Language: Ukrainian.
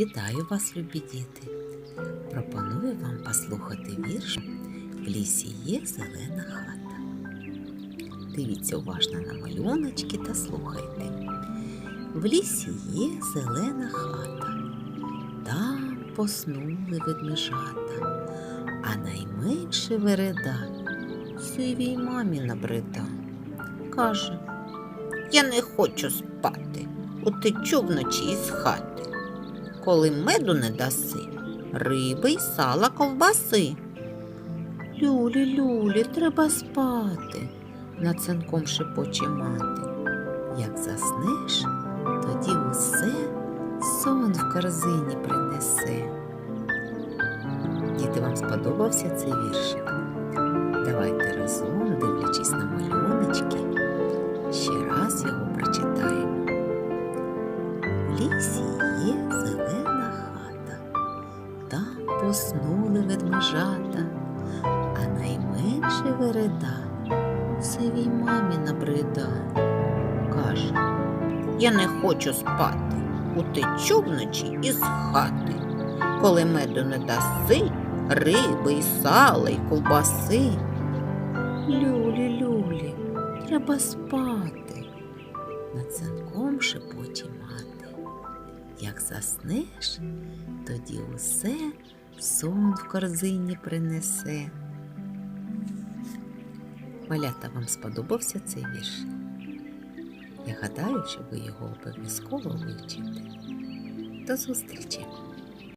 Вітаю вас, любі діти! Пропоную вам послухати вірш В лісі є зелена хата. Дивіться уважно на малюночки та слухайте. В лісі є зелена хата, там поснули ведмежата, а найменше вереда сивій мамі набрида. Каже, я не хочу спати, утечу вночі із хати. Коли меду не даси, риби й сала ковбаси. Люлі, люлі, треба спати, над синком шепоче мати. Як заснеш, тоді усе сон в корзині принесе. Діти, вам сподобався цей віршик? Давайте разом, дивлячись на малюночки, ще раз його поснули ведмежата, а найменше вереда сивій мамі набрида. Каже, я не хочу спати, утечу вночі із хати. Коли меду не даси, риби і сала, й ковбаси. Люлі, люлі, треба спати. Над синком шепоче мати. Як заснеш, тоді усе сон в корзині принесе. Малята, вам сподобався цей вірш? Я гадаю, що ви його обов'язково вивчите. До зустрічі!